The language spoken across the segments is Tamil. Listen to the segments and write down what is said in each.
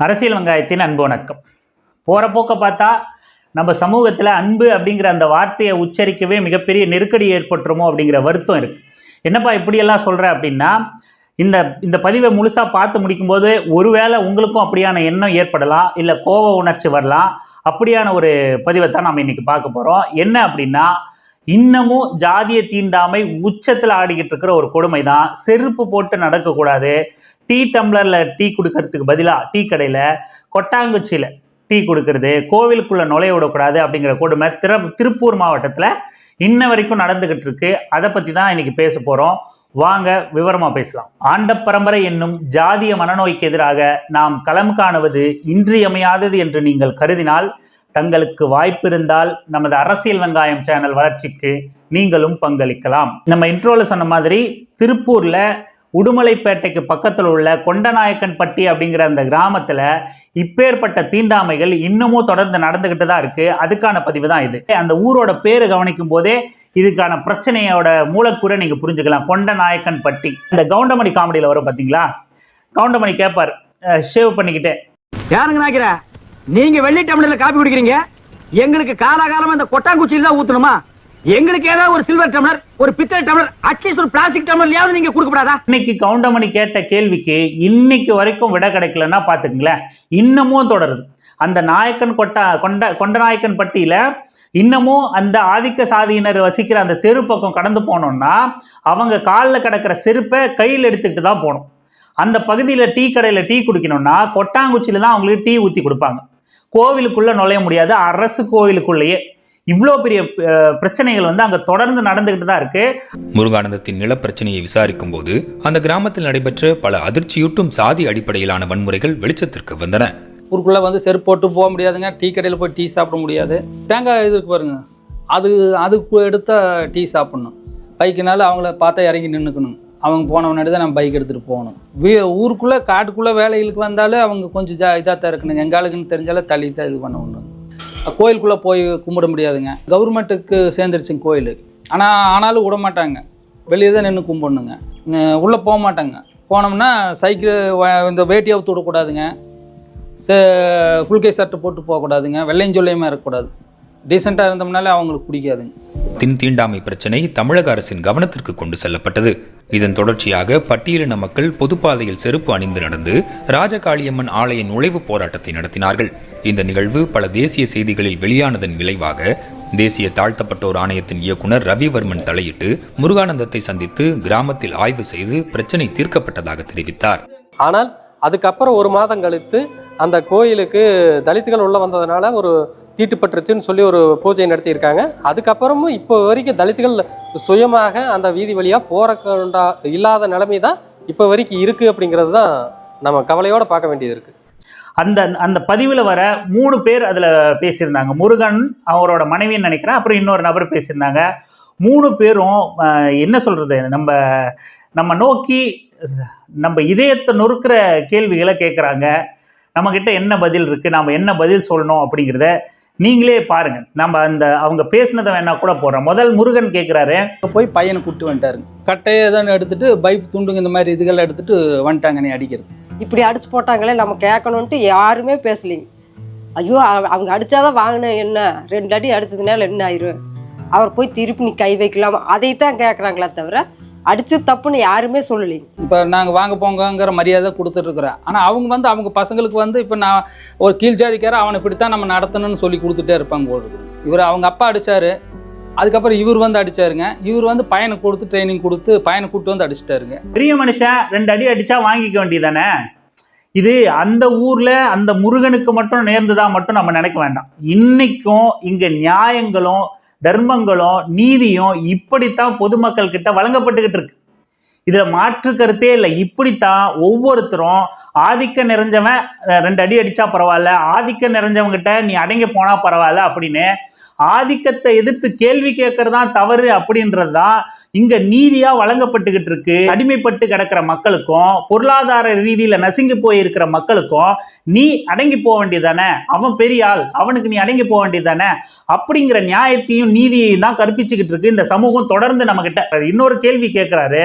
அரசியல் வெங்காயத்தின் அன்பு வணக்கம். போகிற போக்க பார்த்தா நம்ம சமூகத்தில் அன்பு அப்படிங்கிற அந்த வார்த்தையை உச்சரிக்கவே மிகப்பெரிய நெருக்கடி ஏற்பட்டுருமோ அப்படிங்கிற வருத்தம் இருக்குது என்னப்பா இப்படியெல்லாம் சொல்கிற அப்படின்னா இந்த இந்த பதிவை முழுசாக பார்த்து முடிக்கும்போது ஒருவேளை உங்களுக்கும் அப்படியான எண்ணம் ஏற்படலாம் இல்லை கோப உணர்ச்சி வரலாம் அப்படியான ஒரு பதிவை தான் நம்ம இன்றைக்கி பார்க்க போகிறோம் என்ன அப்படின்னா இன்னமும் ஜாதிய தீண்டாமை உச்சத்தில் ஆடிக்கிட்டு இருக்கிற ஒரு கொடுமை தான் செருப்பு போட்டு நடக்கக்கூடாது. டீ டம்ளரில் டீ கொடுக்கறதுக்கு பதிலாக டீ கடையில் கொட்டாங்குச்சியில் டீ கொடுக்கறது கோவிலுக்குள்ளே நுழைய விடக்கூடாது அப்படிங்கிற கொடுமை திரு திருப்பூர் மாவட்டத்தில் இன்ன வரைக்கும் நடந்துக்கிட்டு இருக்கு. அதை பற்றி தான் இன்னைக்கு பேச போகிறோம் வாங்க விவரமாக பேசலாம். ஆண்ட பரம்பரை என்னும் ஜாதிய மனநோய்க்கு எதிராக நாம் களம் காணுவது இன்றியமையாதது என்று நீங்கள் கருதினால் தங்களுக்கு வாய்ப்பிருந்தால் நமது அரசியல் வெங்காயம் சேனல் வளர்ச்சிக்கு நீங்களும் பங்களிக்கலாம். நம்ம இன்ட்ரோவில் சொன்ன மாதிரி திருப்பூரில் உடுமலைப்பேட்டைக்கு பக்கத்தில் உள்ள கொண்டநாயக்கன்பட்டி அப்படிங்கிற அந்த கிராமத்தில் இப்பேற்பட்ட தீண்டாமைகள் இன்னமும் தொடர்ந்து நடந்துக்கிட்டு தான் இருக்குது அதுக்கான பதிவு தான் இது. அந்த ஊரோட பேர் கவனிக்கும் போதே இதுக்கான பிரச்சனையோட மூலக்கூறை நீங்கள் புரிஞ்சுக்கலாம். கொண்டநாயக்கன்பட்டி இந்த கவுண்டமணி காமெடியில் வரும் பார்த்தீங்களா கவுண்டமணி கேட்பார் ஷேவ் பண்ணிக்கிட்டே. யாருங்க நாய்க்கிற நீங்கள் வெள்ளி டம்ளரில் காப்பி குடிக்கிறீங்க? எங்களுக்கு காலாகாலமாக இந்த கொட்டாங்குச்சியில் தான் ஊற்றணுமா எங்களுக்கு ஏதாவது ஒரு சில்வர் டம்ளர் ஒரு பித்தளை டம்ளர் அட்லீஸ்ட் ஒரு பிளாஸ்டிக் டம்ளர்லயாவது நீங்க கொடுக்கப்படாதா? இன்னைக்கு கவுண்டமணி கேட்ட கேள்விக்கு இன்னைக்கு வரைக்கும் விட கிடைக்கலன்னா பார்த்துக்குங்களேன். இன்னமும் தொடருது. அந்த நாயக்கன் கொட்டா கொண்ட கொண்டநாயக்கன் பட்டியில் இன்னமும் அந்த ஆதிக்க சாதியினர் வசிக்கிற அந்த தெரு பக்கம் கடந்து போனோம்னா அவங்க காலில் கிடக்கிற செருப்பை கையில் எடுத்துக்கிட்டு தான் போகணும். அந்த பகுதியில் டீ கடையில் டீ குடிக்கணும்னா கொட்டாங்குச்சியில் தான் அவங்களுக்கு டீ ஊற்றி கொடுப்பாங்க. கோவிலுக்குள்ளே நுழைய முடியாது அரசு கோவிலுக்குள்ளேயே. இவ்வளோ பெரிய பிரச்சனைகள் வந்து அங்கே தொடர்ந்து நடந்துக்கிட்டு தான் இருக்குது முருகானந்தத்தின் நிலப்பிரச்சனையை விசாரிக்கும் போது அந்த கிராமத்தில் நடைபெற்ற பல அதிர்ச்சியூட்டும் சாதி அடிப்படையிலான வன்முறைகள் வெளிச்சத்திற்கு வந்தன. ஊருக்குள்ளே வந்து செருப்பு போட்டு போக முடியாதுங்க. டீ கடையில் போய் டீ சாப்பிட முடியாது. தேங்காய் இது இருக்கு பாருங்க. அது அதுக்கு எடுத்த டீ சாப்பிட்ணும். பைக்குனால அவங்கள பார்த்தா இறங்கி நின்றுக்கணும் அவங்க போன முன்னாடி தான் நம்ம பைக் எடுத்துகிட்டு போகணும். வீ ஊருக்குள்ளே காட்டுக்குள்ளே வேலைகளுக்கு வந்தாலே அவங்க கொஞ்சம் ஜா இதாக தான் இருக்கணும். எங்களுக்குன்னு தெரிஞ்சாலே தள்ளி தான் இது பண்ண ஒன்று கோயிலுக்குள்ளே போய் கும்பிட முடியாதுங்க. கவர்மெண்ட்டுக்கு சேர்ந்துருச்சுங்க கோயில். ஆனால் ஆனாலும் விட மாட்டாங்க. வெளியே தான் நின்று கும்பிடணுங்க. உள்ளே போக மாட்டாங்க. போனோம்னா சைக்கிள் இந்த வேட்டி அவுத்து விடக்கூடாதுங்க சே ஃபுல் சட்டை போட்டு போகக்கூடாதுங்க வெள்ளையும் சொல்லியுமா இருக்கக்கூடாது. டீசெண்டாக இருந்தோம்னாலே அவங்களுக்கு பிடிக்காதுங்க. தின் தீண்டாமை பிரச்சனை தமிழக அரசின் கவனத்திற்கு கொண்டு செல்லப்பட்டது. இதன் தொடர்ச்சியாக பட்டியலின மக்கள் பொதுப்பாதையில் செருப்பு அணிந்து நடந்து ராஜகாளியம்மன் ஆலய நுழைவுப் போராட்டத்தை நடத்தினார்கள். இந்த நிகழ்வு பல தேசிய செய்திகளில் வெளியானதன் விளைவாக தேசிய தாழ்த்தப்பட்டோர் ஆணையத்தின் இயக்குனர் ரவிவர்மன் தலையிட்டு முருகானந்தத்தை சந்தித்து கிராமத்தில் ஆய்வு செய்து பிரச்சனை தீர்க்கப்பட்டதாக தெரிவித்தார். ஆனால் அதுக்கப்புறம் ஒரு மாதம் கழித்து அந்த கோயிலுக்கு தலித்துகள் உள்ள வந்ததுனால ஒரு தீட்டுப்பட்டுருச்சுன்னு சொல்லி ஒரு பூஜை நடத்தியிருக்காங்க. அதுக்கப்புறமும் இப்போ வரைக்கும் தலித்துகள் சுயமாக அந்த வீதி வழியாக போறக்கண்டா இல்லாத நிலைமை தான் இப்போ வரைக்கும் இருக்குது அப்படிங்கிறது தான் நம்ம கவலையோடு பார்க்க வேண்டியது இருக்குது அந்த அந்த பதிவில் வர மூணு பேர் அதில் பேசியிருந்தாங்க. முருகன் அவரோட மனைவின்னு நினைக்கிறேன். அப்புறம் இன்னொரு நபர் பேசியிருந்தாங்க. மூணு பேரும் என்ன சொல்கிறது நம்ம நம்ம நோக்கி நம்ம இதயத்தை நொறுக்கிற கேள்விகளை கேட்குறாங்க நம்மக்கிட்ட என்ன பதில் இருக்குது நாம் என்ன பதில் சொல்லணும் அப்படிங்கிறத நீங்களே பாருங்கள் நம்ம அந்த அவங்க பேசினதை வேணா கூட போடுறோம் முதல் முருகன் கேட்குறாரு போய் பையனை கூப்பிட்டு வந்துட்டாருங்க கட்டையை தான் எடுத்துட்டு பைப் துண்டுங்க இந்த மாதிரி இதுகளை எடுத்துட்டு வந்துட்டாங்க நீ அடிக்கிறது. இப்படி அடிச்சு போட்டாங்களே நம்ம கேட்கணுன்ட்டு யாருமே பேசலைங்க. ஐயோ அவ- அவங்க அடிச்சாதான் வாங்கினேன் என்ன? ரெண்டு அடி அடிச்சதுனால என்ன ஆயிரும்? அவர் போய் திருப்பி நீ கை வைக்கலாமா? அதைத்தான் கேட்குறாங்களே தவிர அடிச்சு தப்புன்னு யாருமே சொல்லலைங்க. இப்போ நாங்கள் வாங்க போங்கங்கிற மரியாதை கொடுத்துட்ருக்குறோம் ஆனால் அவங்க வந்து அவங்க பசங்களுக்கு வந்து இப்போ நான் ஒரு கீழ் ஜாதிக்கார அவனை இப்படித்தான் நம்ம நடத்தணும்னு சொல்லி கொடுத்துட்டே இருப்பாங்க போல இவர் அவங்க அப்பா அடிச்சாரு. அதுக்கப்புறம் இவர் வந்து அடிச்சாருங்க. இவர் வந்து பையனை கொடுத்து ட்ரைனிங் கொடுத்து பையனை கூப்பிட்டு வந்து அடிச்சிட்டாருங்க. பெரிய மனுஷன் ரெண்டு அடி அடிச்சா வாங்கிக்க வேண்டியதானே இது அந்த ஊர்ல அந்த முருகனுக்கு மட்டும் நேர்ந்ததா மட்டும் நம்ம நினைக்க வேண்டாம். இன்னைக்கும் இங்க நியாயங்களும் தர்மங்களும் நீதியும் இப்படித்தான் பொதுமக்கள் கிட்ட வழங்கப்பட்டுக்கிட்டு இருக்கு. இதில் மாற்று கருத்தே இல்லை. இப்படித்தான் ஒவ்வொருத்தரும் ஆதிக்கம் நிறைஞ்சவன் ரெண்டு அடி அடித்தா பரவாயில்ல ஆதிக்கம் நிறைஞ்சவங்கிட்ட நீ அடங்கி போனால் பரவாயில்ல அப்படின்னு ஆதிக்கத்தை எதிர்த்து கேள்வி கேட்கறது தான் தவறு அப்படின்றது தான் இங்க நீதியா வழங்கப்பட்டுக்கிட்டு இருக்கு. அடிமைப்பட்டு கிடக்கிற மக்களுக்கும் பொருளாதார ரீதியில நசுங்கி போயிருக்கிற மக்களுக்கும் நீ அடங்கி போக வேண்டியதானே அவன் பெரிய ஆள் அவனுக்கு நீ அடங்கி போக வேண்டியதானே அப்படிங்கிற நியாயத்தையும் நீதியையும் தான் கற்பிச்சுக்கிட்டு இருக்கு இந்த சமூகம் தொடர்ந்து நம்ம கிட்ட இன்னொரு கேள்வி கேட்கிறாரு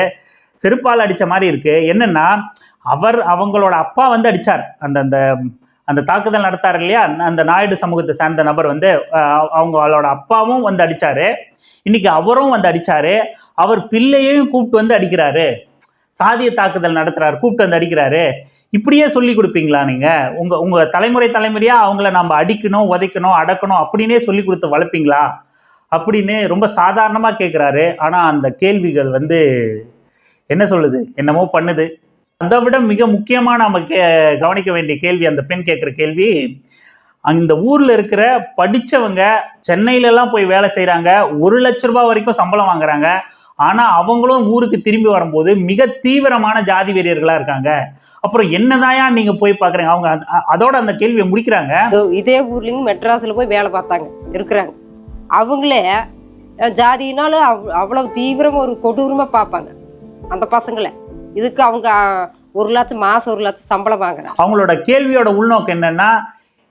செருப்பால் அடித்த மாதிரி இருக்கு. என்னன்னா அவர் அவங்களோட அப்பா வந்து அடித்தார் அந்த அந்த அந்த தாக்குதல் நடத்தார் இல்லையா? அந்த நாயுடு சமூகத்தை சேர்ந்த நபர் வந்து அவங்களோட அப்பாவும் வந்து அடிச்சாரு. இன்னைக்கு அவரும் வந்து அடிச்சாரு. அவர் பிள்ளையையும் கூப்பிட்டு வந்து அடிக்கிறாரு. சாதிய தாக்குதல் நடத்துறாரு கூப்பிட்டு வந்து அடிக்கிறாரு. இப்படியே சொல்லி கொடுப்பீங்களா நீங்க? உங்க உங்க தலைமுறை தலைமுறையா அவங்கள நம்ம அடிக்கணும் உதைக்கணும் அடக்கணும் அப்படின்னே சொல்லி கொடுத்து வளர்ப்பீங்களா? அப்படின்னு ரொம்ப சாதாரணமாக கேட்குறாரு ஆனால் அந்த கேள்விகள் வந்து என்ன சொல்லுது? என்னமோ பண்ணுது. அதை விட மிக முக்கியமாக நம்ம கே கவனிக்க வேண்டிய கேள்வி அந்த பெண் கேட்குற கேள்வி அங்க இந்த ஊரில் இருக்கிற படிச்சவங்க சென்னையிலலாம் போய் வேலை செய்கிறாங்க ஒரு லட்ச ரூபா வரைக்கும் சம்பளம் வாங்குறாங்க. ஆனால் அவங்களும் ஊருக்கு திரும்பி வரும்போது மிக தீவிரமான ஜாதி வெறியர்களாக இருக்காங்க. அப்புறம் என்னதாயா நீங்க போய் பாக்குறீங்க? அவங்க அத- அதோட அந்த கேள்வியை முடிக்கிறாங்க. இதே ஊர்லயும் மெட்ராஸில் போய் வேலை பார்த்தாங்க இருக்கிறாங்க. அவங்களே ஜாதினாலும் ஜாதியினாலும் அவ்வளவு தீவிரமாக ஒரு கொடூரமாக பார்ப்பாங்க அந்த பசங்களை. இதுக்கு அவங்க ஒரு லட்சம் மாதம் ஒரு லட்சம் சம்பளம் வாங்குறாங்க. அவங்களோட கேள்வியோட உள்நோக்கம் என்னன்னா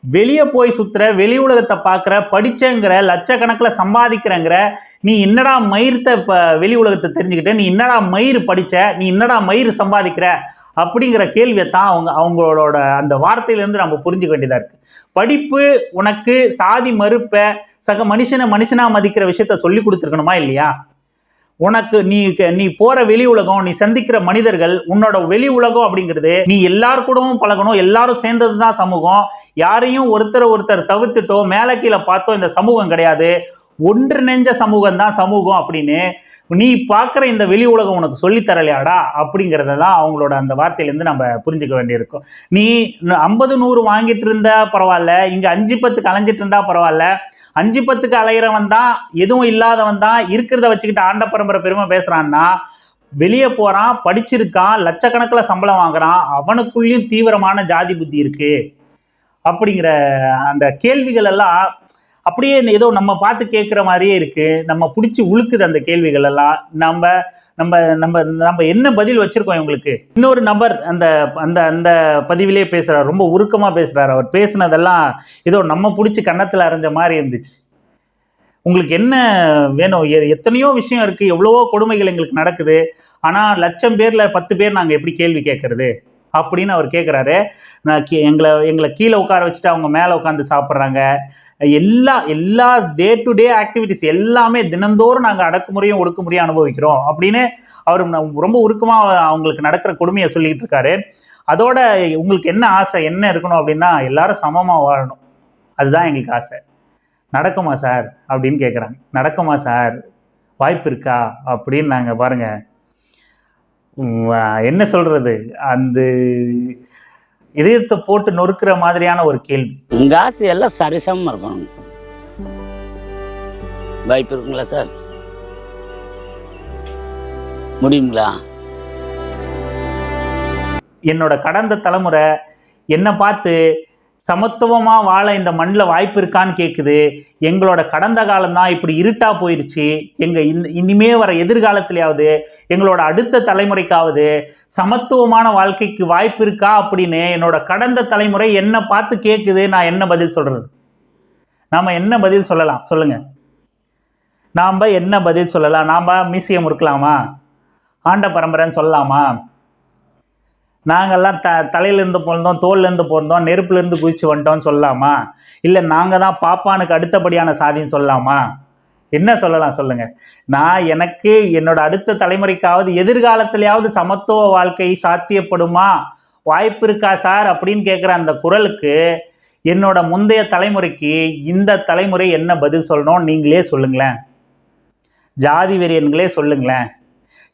வெளியே போய் சுத்துற வெளி உலகத்தை பார்க்குற படிச்சங்கிற லட்சக்கணக்கில் சம்பாதிக்கிறங்கிற நீ என்னடா மயிர்த்த இப்போ வெளி உலகத்தை தெரிஞ்சுக்கிட்ட நீ என்னடா மயிர் படித்த நீ என்னடா மயிர் சம்பாதிக்கிற அப்படிங்கிற கேள்வியை தான் அவங்க அவங்களோட அந்த வார்த்தையிலேருந்து நம்ம புரிஞ்சுக்க வேண்டியதாக இருக்குது படிப்பு உனக்கு சாதி மறுப்பை சக மனுஷனை மனுஷனாக மதிக்கிற விஷயத்த சொல்லி கொடுத்துருக்கணுமா இல்லையா? உனக்கு நீ நீ போற வெளி உலகம் நீ சந்திக்கிற மனிதர்கள் உன்னோட வெளி உலகம் அப்படிங்கிறது நீ எல்லார் கூடவும் பழகணும் எல்லாரும் சேர்ந்தது தான் சமூகம். யாரையும் ஒருத்தர் ஒருத்தர் தவிர்த்துட்டோ மேலே கீழே பார்த்தோம் இந்த சமூகம் கிடையாது. ஒன்றிணைஞ்ச சமூகம் தான் சமூகம் அப்படின்னு நீ பார்க்குற இந்த வெளி உலகம் உனக்கு சொல்லித்தரலையாடா அப்படிங்கிறத தான் அவங்களோட அந்த வார்த்தையிலேருந்து நம்ம புரிஞ்சுக்க வேண்டியிருக்கும். நீ ஐம்பது நூறு வாங்கிட்டு இருந்தா பரவாயில்ல இங்கே அஞ்சு பத்துக்கு அலைஞ்சிட்டு இருந்தா பரவாயில்ல அஞ்சு பத்துக்கு அலையிறவன் தான் எதுவும் இல்லாதவன் தான் இருக்கிறத வச்சுக்கிட்டு ஆண்ட பரம்பரை பெருமை பேசுகிறான்னா வெளியே போகிறான் படிச்சிருக்கான் லட்சக்கணக்கில் சம்பளம் வாங்குறான் அவனுக்குள்ளேயும் தீவிரமான ஜாதி புத்தி இருக்குது அப்படிங்கிற அந்த கேள்விகள் எல்லாம் அப்படியே ஏதோ நம்ம பார்த்து கேட்குற மாதிரியே இருக்குது நம்ம பிடிச்சி உழுக்குது அந்த கேள்விகள் எல்லாம். நம்ம நம்ம நம்ம நம்ம என்ன பதில் வச்சுருக்கோம் இவங்களுக்கு? இன்னொரு நபர் அந்த அந்த அந்த பதிவிலே பேசுகிறார் ரொம்ப உருக்கமாக பேசுகிறார் அவர். பேசுனதெல்லாம் ஏதோ நம்ம பிடிச்சி கன்னத்தில் அரைஞ்ச மாதிரி இருந்துச்சு. உங்களுக்கு என்ன வேணும்? எ- எத்தனையோ விஷயம் இருக்குது எவ்வளவோ கொடுமைகள் எங்களுக்கு நடக்குது. ஆனால் லட்சம் பேரில் பத்து பேர் நாங்கள் எப்படி கேள்வி கேட்குறது? அப்படின்னு அவர் கேட்குறாரு நான் கீ எங்களை எங்களை கீழே உட்கார வச்சுட்டு அவங்க மேலே உட்காந்து சாப்பிட்றாங்க. எல்லா எல்லா டே டு டே ஆக்டிவிட்டிஸ் எல்லாமே தினந்தோறும் நாங்கள் அடக்குமுறையும் ஒடுக்குமுறையும் அனுபவிக்கிறோம் அப்படின்னு அவர் ரொம்ப உருக்கமாக அவங்களுக்கு நடக்கிற கொடுமையை சொல்லிக்கிட்டு இருக்காரு. அதோட உங்களுக்கு என்ன ஆசை என்ன இருக்கணும் அப்படின்னா எல்லாரும் சமமாக வாழணும். அதுதான் எங்களுக்கு ஆசை. நடக்குமா சார்? அப்படின்னு கேட்குறாங்க நடக்குமா சார்? வாய்ப்பு இருக்கா? அப்படின்னு நாங்கள் பாருங்கள் என்ன சொல்கிறது அந்த இதயத்தை போட்டு நொறுக்கிற மாதிரியான ஒரு கேள்வி. உங்க ஆசை எல்லாம் சரிசமமா இருக்கணும். வாய்ப்பு இருக்குங்களா சார்? முடியுங்களா? என்னோட கடந்த தலைமுறை என்னை பார்த்து சமத்துவமாக வாழ இந்த மண்ணில் வாய்ப்பு இருக்கான்னு கேட்குது எங்களோட கடந்த காலம்தான் இப்படி இருட்டாக போயிடுச்சு எங்கள் இன் இனிமே வர எதிர்காலத்திலேயாவது எங்களோட அடுத்த தலைமுறைக்காவது சமத்துவமான வாழ்க்கைக்கு வாய்ப்பு இருக்கா அப்படின்னு என்னோட கடந்த தலைமுறை என்னை பார்த்து கேட்குது நான் என்ன பதில் சொல்கிறது நாம் என்ன பதில் சொல்லலாம்? சொல்லுங்கள் நாம் என்ன பதில் சொல்லலாம்? நாம் மியூசியம் இருக்கலாமா ஆண்ட பரம்பரைன்னு சொல்லலாமா? நாங்கள்லாம் த தலையிலேருந்து பிறந்தோம் தோல்லேருந்து பிறந்தோம் நெருப்புலேருந்து குதிச்சு வந்துட்டோம்னு சொல்லலாமா? இல்லை நாங்கள் தான் பாப்பானுக்கு அடுத்தபடியான சாதின்னு சொல்லலாமா? என்ன சொல்லலாம் சொல்லுங்கள் நான் எனக்கு என்னோட அடுத்த தலைமுறைக்காவது எதிர்காலத்திலேயாவது சமத்துவ வாழ்க்கை சாத்தியப்படுமா? வாய்ப்பு இருக்கா சார்? அப்படின்னு கேட்குற அந்த குரலுக்கு என்னோட முந்தைய தலைமுறைக்கு இந்த தலைமுறை என்ன பதில் சொல்லணும் நீங்களே சொல்லுங்களேன். ஜாதி வெறியன்களே சொல்லுங்களேன்.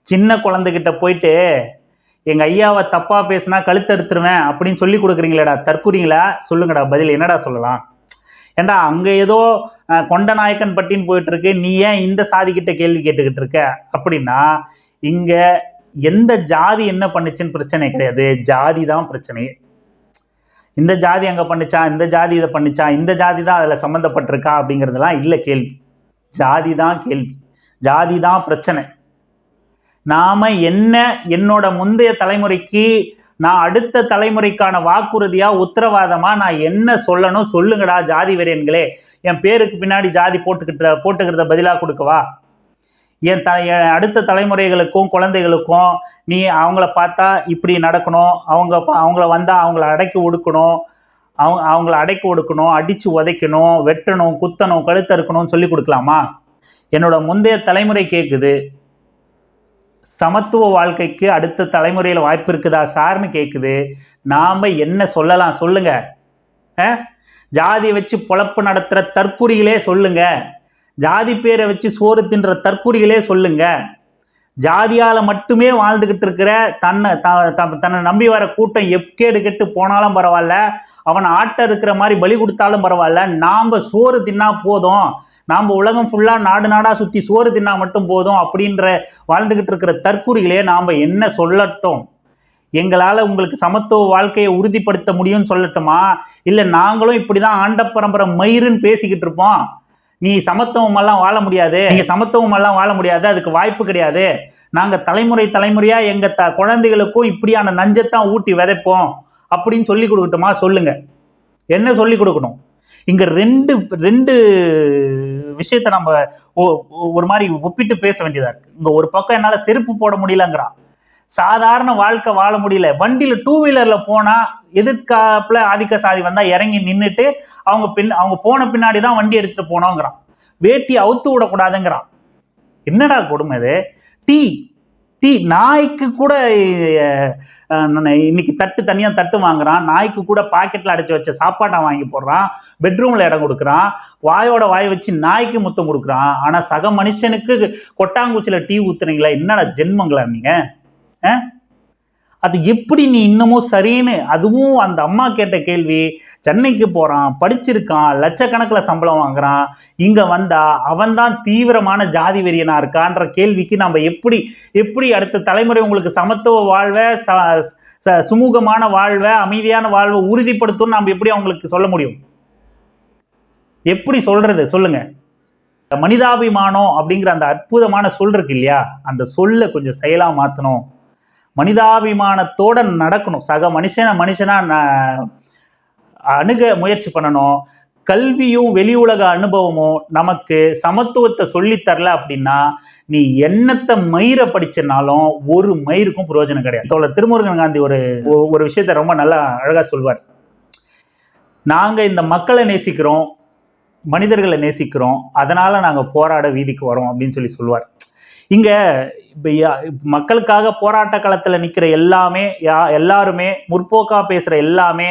சின்ன குழந்தைகிட்ட போயிட்டு எங்கள் ஐயாவை தப்பாக பேசினா கழுத்தறுத்துருவேன் அப்படின்னு சொல்லி கொடுக்குறீங்களேடா தற்குறீங்களா? சொல்லுங்கடா பதில் என்னடா சொல்லலாம்? ஏண்டா அங்கே ஏதோ கொண்ட நாயக்கன் பட்டின்னு போயிட்டு நீ ஏன் இந்த சாதிக்கிட்ட கேள்வி கேட்டுக்கிட்டு இருக்க? அப்படின்னா இங்கே எந்த ஜாதி என்ன பண்ணுச்சுன்னு பிரச்சனை கிடையாது. ஜாதி தான் பிரச்சனையே இந்த ஜாதி அங்கே பண்ணுச்சா இந்த ஜாதி இதை பண்ணுச்சா இந்த ஜாதி தான் அதில் சம்மந்தப்பட்டிருக்கா அப்படிங்கிறதுலாம் இல்லை கேள்வி. ஜாதி தான் கேள்வி. ஜாதி தான் பிரச்சனை. நாம என்ன என்னோட முந்தைய தலைமுறைக்கு நான் அடுத்த தலைமுறைக்கான வாக்குறுதியா உத்தரவாதமா நான் என்ன சொல்லணும் சொல்லுங்கடா ஜாதி வெறியன்களே. என் பேருக்கு பின்னாடி ஜாதி போட்டுக்கிட்ட போட்டுக்கிறத பதிலாக கொடுக்கவா? என் த என் அடுத்த தலைமுறைகளுக்கும் குழந்தைகளுக்கும் நீ அவங்கள பார்த்தா இப்படி நடக்கணும் அவங்க பா- அவங்கள வந்தால் அவங்கள அடக்கி ஒடுக்கணும் அவங்க அவங்கள அடைக்கி ஒடுக்கணும் அடித்து உதைக்கணும் வெட்டணும் குத்தணும் கழுத்தறுக்கணும்னு சொல்லி கொடுக்கலாமா? என்னோட முந்தைய தலைமுறை கேட்குது சமத்துவ வாழ்க்கைக்கு அடுத்த தலைமுறையில் வாய்ப்பு இருக்குதா சார்னு கேட்குது நாம் என்ன சொல்லலாம் சொல்லுங்க. ஆ? ஜாதியை வச்சு பொழப்பு நடத்துகிற தற்குறிகளே சொல்லுங்க. ஜாதி பேரை வச்சு சோறு தின்ற தற்குறிகளே சொல்லுங்கள் ஜாதியால் மட்டுமே வாழ்ந்துக்கிட்டு இருக்கிற தன்னை த த- தன்னை நம்பி வர கூட்டம் எப்கேடு கெட்டு போனாலும் பரவாயில்ல. அவனை ஆட்ட இருக்கிற மாதிரி பலி கொடுத்தாலும் பரவாயில்ல. நாம் சோறு தின்னா போதும். நாம் உலகம் ஃபுல்லாக நாடு நாடாக சுற்றி சோறு தின்னா மட்டும் போதும் அப்படின்ற வாழ்ந்துக்கிட்டு இருக்கிற தற்கூறிகளே நாம் என்ன சொல்லட்டும்? எங்களால் உங்களுக்கு சமத்துவ வாழ்க்கையை உறுதிப்படுத்த முடியும்னு சொல்லட்டுமா? இல்லை நாங்களும் இப்படி தான் ஆண்ட பரம்பரை மயிருன்னு பேசிக்கிட்டு இருப்போம். நீ சமத்துவமெல்லாம் வாழ முடியாது. நீங்கள் சமத்துவமெல்லாம் வாழ முடியாது. அதுக்கு வாய்ப்பு கிடையாது. நாங்கள் தலைமுறை தலைமுறையாக எங்கள் த குழந்தைகளுக்கும் இப்படியான நஞ்சத்தான் ஊட்டி விதைப்போம் அப்படின்னு சொல்லி கொடுக்கட்டுமா? சொல்லுங்க. என்ன சொல்லி கொடுக்கணும்? இங்கே ரெண்டு ரெண்டு விஷயத்தை நம்ம ஒரு மாதிரி ஒப்பிட்டு பேச வேண்டியதாக இருக்குது இங்கே ஒரு பக்கம் என்னால் செருப்பு போட முடியலங்கிறான். சாதாரண வாழ்க்கை வாழ முடியல. வண்டியில் டூ வீலரில் போனால் எதிர்காப்பில் ஆதிக்க சாதி வந்தால் இறங்கி நின்றுட்டு அவங்க பின் அவங்க போன பின்னாடி தான் வண்டி எடுத்துகிட்டு போனோங்கிறான். வேட்டி அவுத்து விடக்கூடாதுங்கிறான். என்னடா கொடுமை இது? டீ டீ நாய்க்கு கூட நான் இன்னைக்கு தட்டு தனியாக தட்டு வாங்குறான். நாய்க்கு கூட பாக்கெட்டில் அடைச்சி வச்ச சாப்பாட்டை வாங்கி போடுறான். பெட்ரூமில் இடம் கொடுக்குறான். வாயோட வாய் வச்சு நாய்க்கு முத்தம் கொடுக்குறான். ஆனால் சக மனுஷனுக்கு கொட்டாங்குச்சியில் டீ ஊத்துறீங்களா என்னடா ஜென்மங்களா நீங்கள் அது எப்படி நீ இன்னமும் சரின்னு? அதுவும் அந்த அம்மா கேட்ட கேள்வி சென்னைக்கு போகிறான் படிச்சிருக்கான் லட்சக்கணக்கில் சம்பளம் வாங்குறான் இங்கே வந்தா அவன்தான் தீவிரமான ஜாதி வெறியனா இருக்கான்ற கேள்விக்கு நம்ம எப்படி எப்படி அடுத்த தலைமுறை உங்களுக்கு சமத்துவ வாழ்வை ச ச- சுமூகமான வாழ்வை அமைதியான வாழ்வை உறுதிப்படுத்தும்னு நம்ம எப்படி அவங்களுக்கு சொல்ல முடியும்? எப்படி சொல்கிறது சொல்லுங்கள் மனிதாபிமானம் அப்படிங்கிற அந்த அற்புதமான சொல் இருக்கு இல்லையா? அந்த சொல்லை கொஞ்சம் செயலாக மாற்றணும் மனிதாபிமானத்தோட நடக்கணும். சக மனுஷனை மனுஷனா ந- அணுக முயற்சி பண்ணணும். கல்வியும் வெளி உலக அனுபவமும் நமக்கு சமத்துவத்தை சொல்லித்தரல அப்படின்னா நீ என்னத்தை மயிரை படிச்சனாலும் ஒரு மயிருக்கும் பிரயோஜனம் கிடையாது. தோழர் திருமுருகன் காந்தி ஒரு ஒரு விஷயத்த ரொம்ப நல்லா அழகா சொல்வார். நாங்க இந்த மக்களை நேசிக்கிறோம் மனிதர்களை நேசிக்கிறோம் அதனால நாங்க போராட வீதிக்கு வரோம் அப்படின்னு சொல்லி சொல்லுவார் இங்க யா- மக்களுக்காக போராட்ட களத்துல நிக்கிற எல்லாமே யா எல்லாருமே முற்போக்கா பேசுற எல்லாமே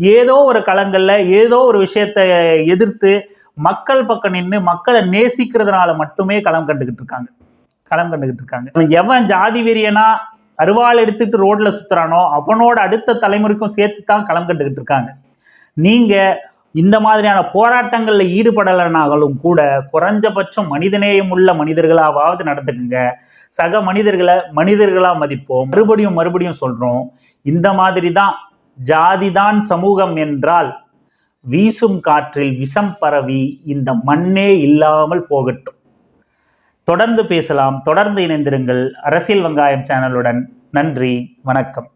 ஏதோ ஒரு களங்கள்ல ஏதோ ஒரு விஷயத்தை எதிர்த்து மக்கள் பக்கம் நின்று மக்களை நேசிக்கிறதுனால மட்டுமே களம் கண்டுகிட்டு இருக்காங்க. களம் கண்டுகிட்டு இருக்காங்க. எவன் ஜாதி வெறியனா அருவாள் எடுத்துட்டு ரோட்ல சுத்துறானோ அவனோட அடுத்த தலைமுறைக்கும் சேர்த்து தான் களம் கண்டுகிட்டு இருக்காங்க. நீங்க இந்த மாதிரியான போராட்டங்களில் ஈடுபடலைனாலும் கூட குறைஞ்சபட்சம் மனிதநேயம் உள்ள மனிதர்களாவது நடந்துக்குங்க. சக மனிதர்களை மனிதர்களாக மதிப்போம். மறுபடியும் மறுபடியும் சொல்கிறோம் இந்த மாதிரி தான் ஜாதிதான் சமூகம் என்றால் வீசும் காற்றில் விஷம் பரவி இந்த மண்ணே இல்லாமல் போகட்டும். தொடர்ந்து பேசலாம். தொடர்ந்து இணைந்திருங்கள். அரசியல் வெங்காயம் சேனலுடன். நன்றி. வணக்கம்.